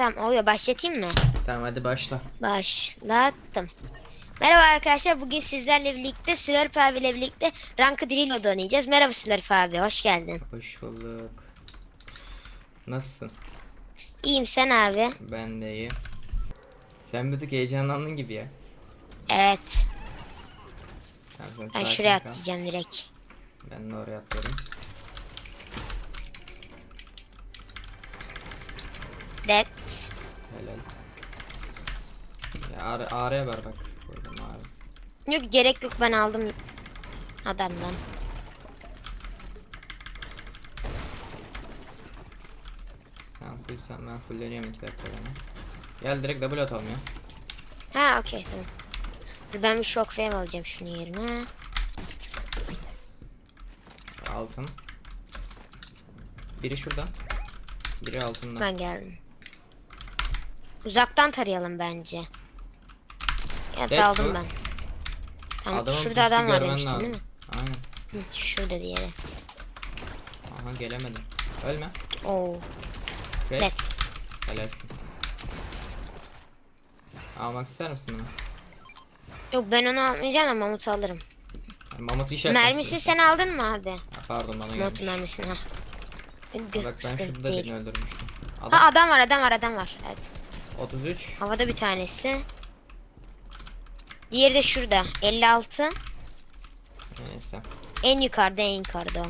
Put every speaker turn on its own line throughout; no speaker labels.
Tamam oluyor başlatayım mı?
Tamam hadi başla.
Başlattım. Merhaba arkadaşlar bugün sizlerle birlikte Slurp abiyle birlikte Ranked Reload oynayacağız. Merhaba Slurp abi hoş geldin.
Hoş bulduk. Nasılsın?
İyiyim sen abi.
Ben de iyi. Sen bir tık heyecanlandın gibi ya.
Evet
Tamam, sen
ben
sakin
şuraya
kal.
atlayacağım direkt.
Ben de oraya atlarım.
Dead.
Helal. Ya ağrı, ağrıya ver bak. Burada ağrı.
Yok gerek yok ben aldım adamdan.
Sen full sen ben fulleniyorum 2 dakika yani. Gel direkt double atalım ya.
Ha okey tamam. Dur ben bir shock wave alacağım şunun yerine.
Altın. Biri şurada. Biri altında.
Ben geldim. Uzaktan tarayalım bence. Ya
That's
daldım
good.
ben. Tamam
Adamın
şurada adam var demiştin değil mi?
Aynen.
Hı, şurada diğeri.
Aha gelemedim. Ölme.
Oo.
Crack.
Net.
Helalsin. Almak ister misin bunu?
Yok ben onu almayacağım ama Mamut alırım.
Yani Mamut işaret
Mermisi sen aldın mı abi?
Ha, pardon bana
Mamut
gelmiş.
mermisini ha.
Bak ben şurada birini öldürmüştüm.
Ha
Adam
adam var adam var adam var. Evet.
33.
Havada bir tanesi. Diğeri de şurada. 56.
Neyse.
En yukarıda en yukarıda.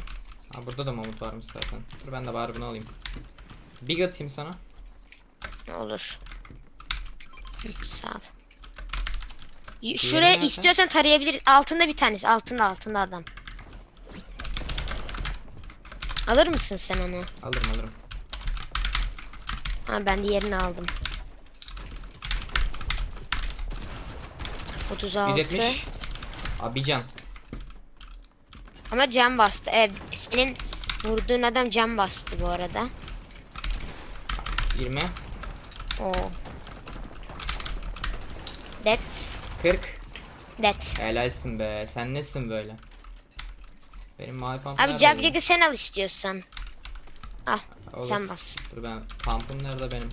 Ha burada da Mamut varmış zaten. Dur ben de bari bunu alayım. Big atayım sana.
Olur. Hı, Sağ ol. Y- Şuraya
nerede?
istiyorsan tarayabiliriz. Altında bir tanesi. Altında altında adam. Alır mısın sen onu?
Alırım alırım.
Ha ben diğerini aldım. 36.
170. Abi can.
Ama cam bastı. Evet, senin vurduğun adam cam bastı bu arada.
20.
Oo. Dead.
40.
Dead.
Helalsin be. Sen nesin böyle? Benim mavi pump
Abi
nerede benim?
Sen al istiyorsan. Al
Olur.
sen bas.
Dur ben pump'ım nerede benim?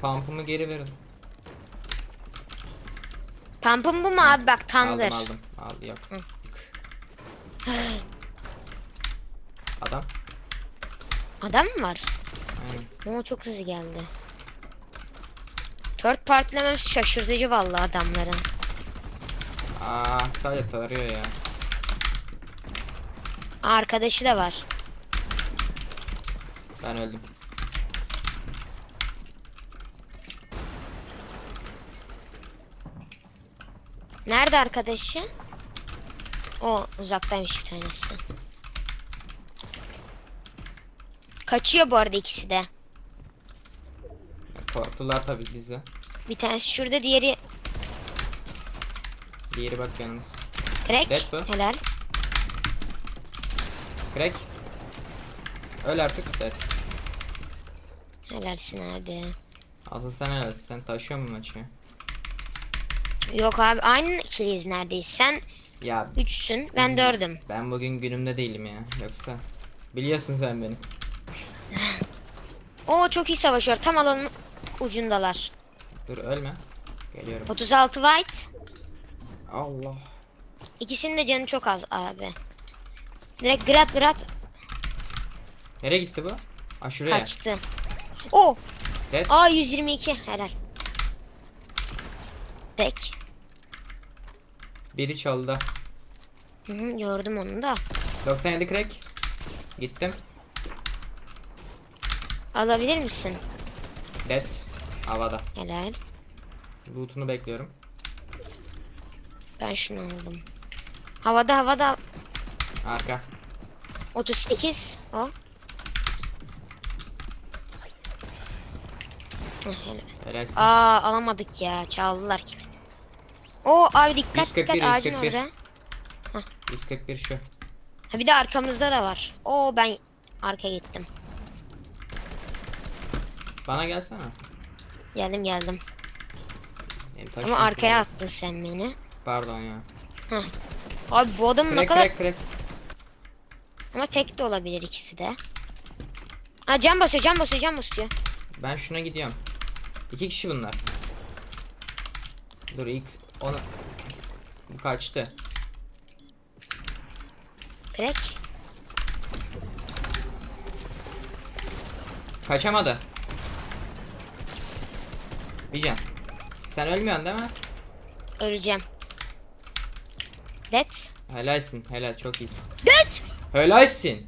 Pump'ımı geri verin.
Pump'ın bu mu abi bak Thunder.
Aldım aldım. Al yok.
Hı.
Adam.
Adam mı var?
Aynen.
Oo çok hızlı geldi. Third partilememiz şaşırtıcı vallahi adamların.
Aa sadece tarıyor ya.
Arkadaşı da var.
Ben öldüm.
Nerede arkadaşı? O uzaktaymış bir tanesi. Kaçıyor bu arada ikisi de.
Korktular tabii bizi.
Bir tanesi şurada diğeri
Diğeri bak yalnız.
crack.
Dead.
Helal.
Crack. Öl artık. Dead.
Helalsin abi.
Asıl sen helalsin. Sen taşıyor musun maçı?
Yok abi aynı ikiliyiz neredeyse. Sen
Ya
üçsün ben dördüm.
ben bugün günümde değilim ya. Yoksa biliyorsun sen beni.
Oo çok iyi savaşıyor. Tam alanın ucundalar.
Dur ölme. Geliyorum.
36 white.
Allah.
İkisinin de canı çok az abi. Direkt grat grat
Nereye gitti bu? Aa şuraya.
kaçtı. Oo.
Dead.
Aa 122 helal. Pek.
Biri çaldı.
Hı hı, gördüm onu da.
97 crack. Gittim.
Alabilir misin?
Dead. Havada.
Helal.
Loot'unu bekliyorum.
Ben şunu aldım. Havada havada
Arka.
38 o. Helal.
Helalsin.
Aa alamadık ya çaldılar ki. Oo abi dikkat
141,
dikkat ağacın
141.
orada.
141 şu.
Ha bir de arkamızda da var. Oo ben arka gittim.
Bana gelsene.
Geldim geldim.
Benim
Ama arkaya
kırıldı.
attın sen beni.
Pardon ya.
Abi bu adam ne
Crack
kadar
crack crack.
ama tek de olabilir ikisi de. Ha can basıyor can basıyor can basıyor.
Ben şuna gidiyorum. İki kişi bunlar. Dur ilk bu kaçtı.
Crack.
Kaçamadı. Bijan. Sen ölmüyorsun değil mi?
Öleceğim. Dead.
Helalsin. Helal çok iyisin.
Dead.
Helalsin.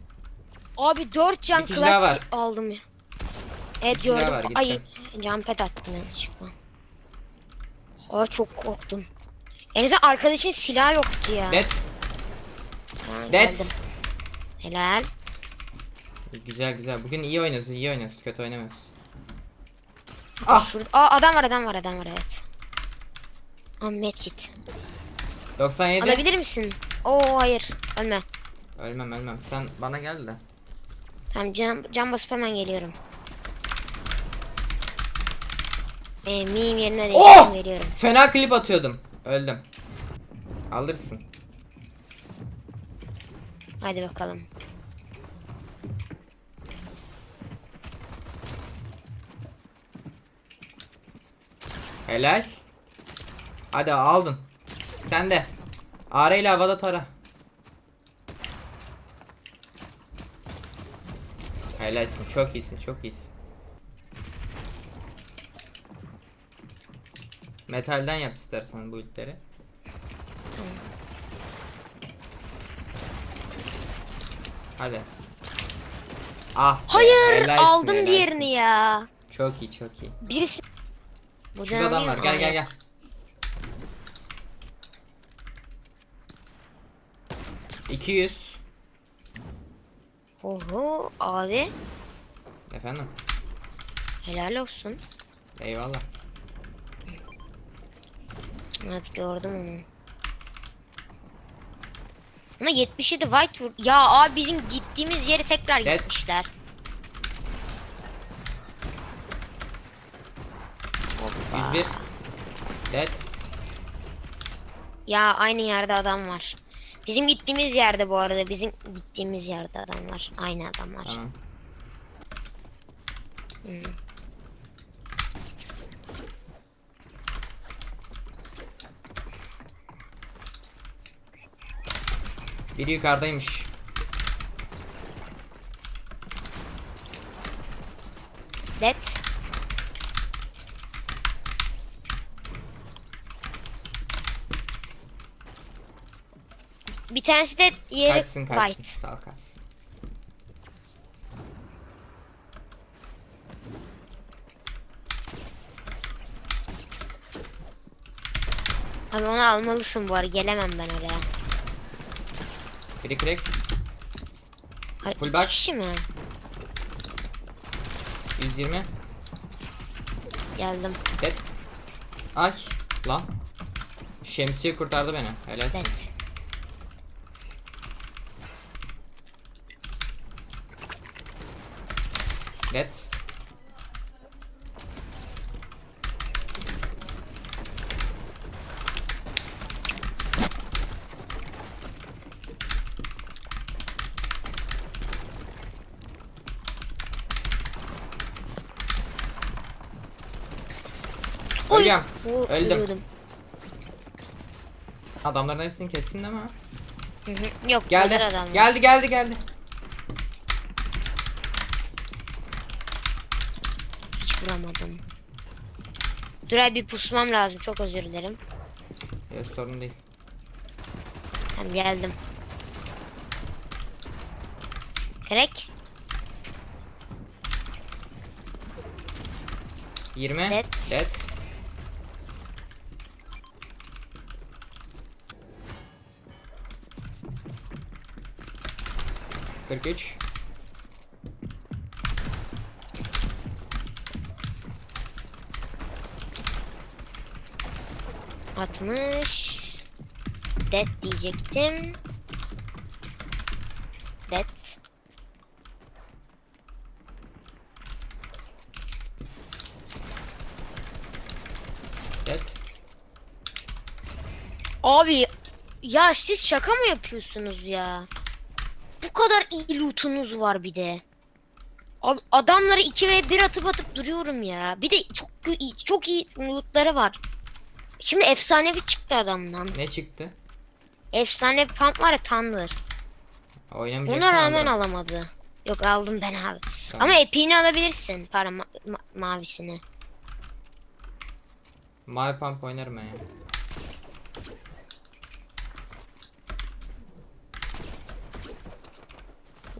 Abi 4 can
Bir kişi daha var.
clutch aldım ya. Evet
kişi daha
gördüm.
var.
Ay jump pad attım yanlışlıkla. Aa çok korktum. En azından arkadaşın silahı yoktu ya.
Dead.
Ha,
Dead.
geldim. Helal.
Güzel güzel. Bugün iyi oynuyoruz, iyi oynuyoruz. Kötü oynamıyoruz.
Ah. Şurada. Aa adam var adam var adam var evet. Ahmet git.
97.
Alabilir misin? Oo hayır. Ölme.
Ölmem ölmem. Sen bana gel de.
Tamam can, can basıp hemen geliyorum. Meme yerine de
Oh!
veriyorum.
Fena klip atıyordum. Öldüm. Alırsın.
Hadi bakalım.
Helal. Hadi aldın. Sen de. Ara ile havada tara. Helalsin. Çok iyisin. Çok iyisin. Metalden yap istersen bu ilkleri. Hadi. Ah be,
Hayır
helalsin,
aldım
helalsin.
diğerini ya.
Çok iyi çok iyi.
Birisi... Bu
Şurada adam var. Gel gel gel. İki yüz.
Oho abi
Efendim.
helal olsun.
Eyvallah.
Evet gördüm onu. Ama 77 white vur. Ya abi bizim gittiğimiz yeri tekrar
Evet.
gitmişler.
101. Dead.
Ya aynı yerde adam var. Bizim gittiğimiz yerde bu arada bizim gittiğimiz yerde adam var. Aynı adam var.
Tamam.
Hı.
Biri yukarıdaymış.
Dead. Bir tanesi de yeri
Kaçsın kaçsın.
white.
Sağ kaçsın.
Abi onu almalısın bu ara gelemem ben oraya.
Biri crack.
Ay,
Full box.
kişi mi?
120.
Geldim.
Dead. Ay. Lan. Şemsiye kurtardı beni. Helalsin.
Dead.
Dead.
Bu-
Öldüm.
ölüyordum.
Adamların hepsini kessin değil mi?
Hı hı. Yok
Geldi.
adam.
Geldi geldi geldi.
Hiç vuramadım. Dur abi bir pusmam lazım çok özür dilerim.
Yok sorun değil.
Tamam geldim. Crack.
20.
Dead.
Dead. Kırk üç.
Atmış. Dead diyecektim. Dead.
Dead.
Abi ya siz şaka mı yapıyorsunuz ya? Bu kadar iyi lootunuz var bir de. Adamları 2 ve 1 atıp atıp duruyorum ya. Bir de çok gü- çok iyi lootları var. Şimdi efsanevi çıktı adamdan.
Ne çıktı?
Efsane pump var ya Thunder.
Oynamayacaksın.
Ona rağmen
alırım.
alamadı. Yok aldım ben abi.
Tamam.
Ama epiğini alabilirsin. Para ma- ma- mavisini.
Mavi pump oynarım ben ya.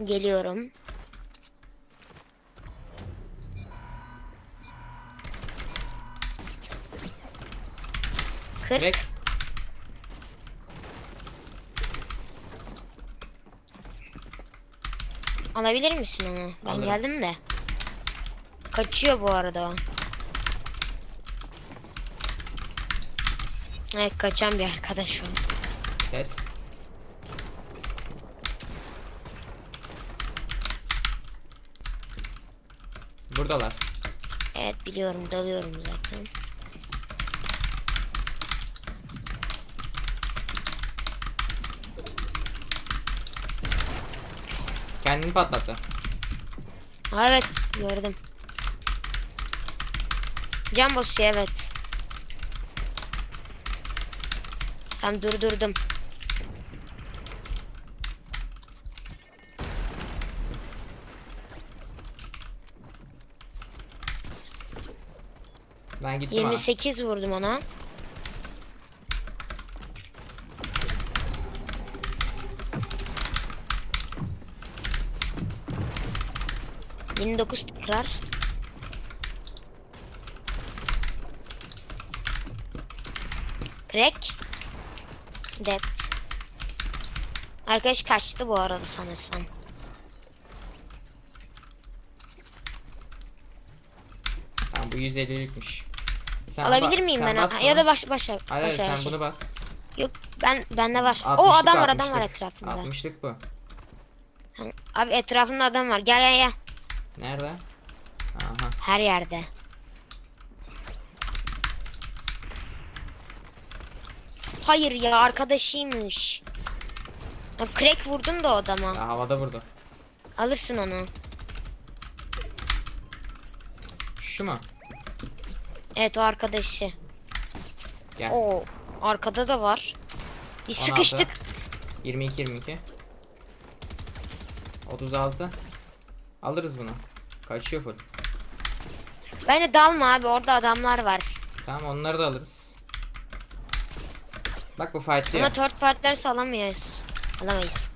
Geliyorum. Kırk.
Direkt
Alabilir misin onu? Ben
Alırım.
geldim de. Kaçıyor bu arada. Evet kaçan bir arkadaş o.
dead. Buradalar.
Evet biliyorum dalıyorum zaten.
Kendini patlattı.
Ha, evet gördüm. Can basıyor evet. Tam durdurdum.
Ben gittim ha.
28 vurdum ona. Yirmi dokuz tekrar. Crack. Dead. Arkadaş kaçtı bu arada sanırsam.
Bu 150'likmiş. Sen
Alabilir miyim
sen
ben? Ha. Ya da baş başa.
Hayır hayır
başa
sen
şey.
bunu bas.
Yok ben bende var. o
60'lık,
adam var adam var
60'lık.
etrafında.
60'lık bu.
Tamam. Abi etrafında adam var. Gel gel gel.
Nerede? Aha.
Her yerde. Hayır ya arkadaşıymış. Abi crack vurdum da o adama.
Ya havada vurdu.
Alırsın onu.
Şu mu?
Evet o arkadaşı.
Gel.
O arkada da var. Biz
16.
sıkıştık.
22 22. 36. Alırız bunu. Kaçıyor full.
Bence dalma abi orada adamlar var.
Tamam onları da alırız. Bak bu fightlıyor.
Ama third partiler alamayız. Alamayız.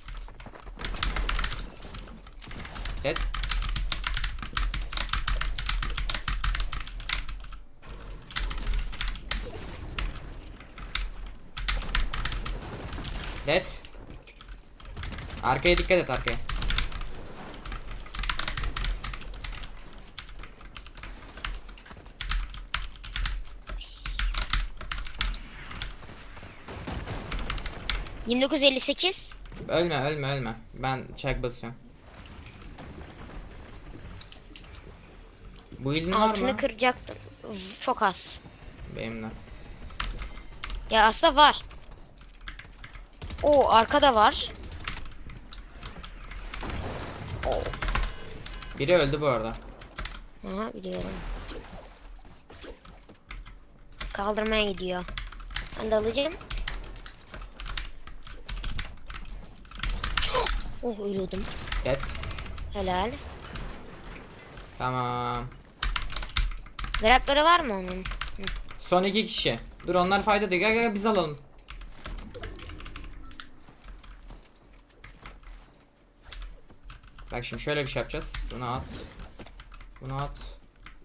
Dead. Dead. Arkaya dikkat et arkaya.
Yirmi dokuz elli sekiz.
Ölme ölme ölme. Ben check basıyorum. Bu ilin var
Altını
mı?
kıracaktım. Çok az.
Benimle.
Ya aslında var. O arkada var. Oo.
Biri öldü bu arada.
Aha biliyorum. Kaldırmaya gidiyor. Ben de alacağım. Oh ölüyordum.
Dead.
Helal.
Tamam.
Grabları var mı onun?
Son iki kişi. Dur onlar fayda diyor. Gel gel biz alalım. Bak şimdi şöyle bir şey yapacağız. Bunu at. Bunu at.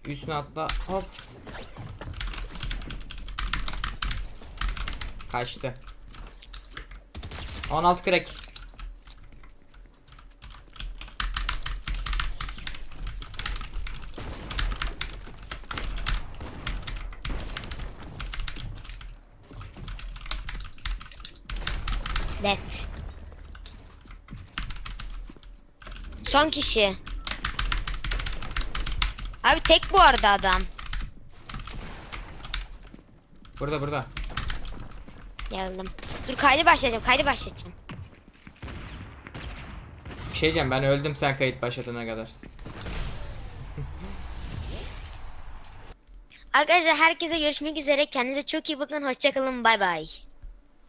Üstüne atla. Hop. Kaçtı. 16 crack.
Son kişi. Abi tek bu arada adam.
Burada burada.
Geldim. Dur kaydı başlayacağım. Kaydı başlayacağım.
Bir şey diyeceğim ben öldüm sen kayıt başladığına kadar.
Arkadaşlar herkese görüşmek üzere. Kendinize çok iyi bakın. Hoşçakalın. Bay bay.